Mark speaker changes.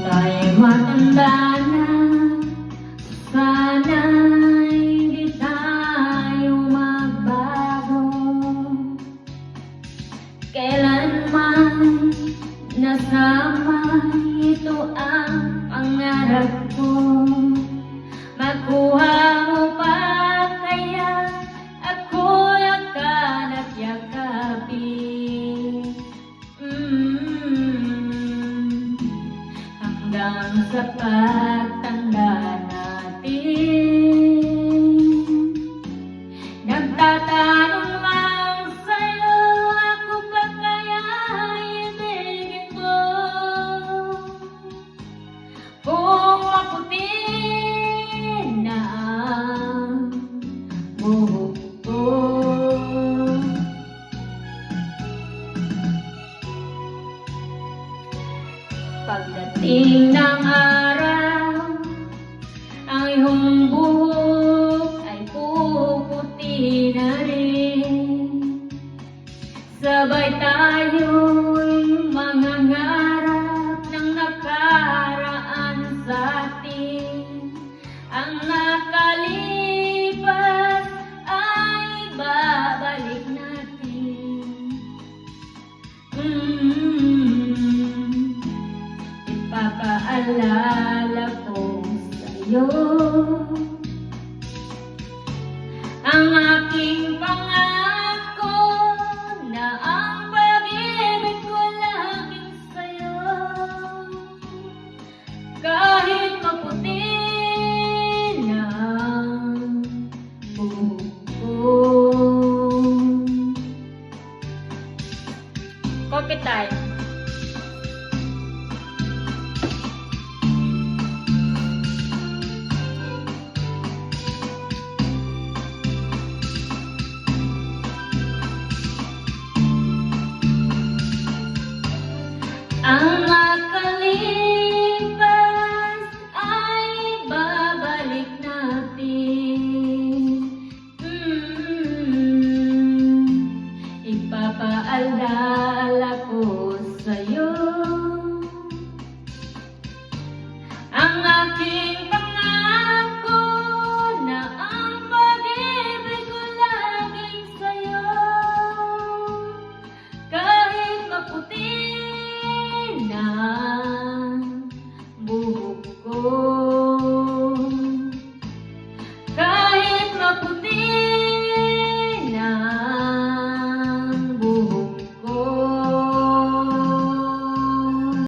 Speaker 1: Matanda na, sana'y di tayo nasama ito ang pangarap ko. Makuha hanggang sa pagtanda natin. Nagtatanong lang sa'yo, ako ba kaya ibigin mo? Kung maputi Pagdating ng araw, ang iyong buhok ay puputi na rin. Sabay tayo'y mangangarap ng nakaraan sa atin. Ang nakalipas ay babalik natin. Mm, ipapaalala ko sa'yo. Ang aking pangako na ang pag-ibig ko laging sa'yo. Kahit maputi na Ang makalipas ay babalik natin mm -hmm. Ipapaalala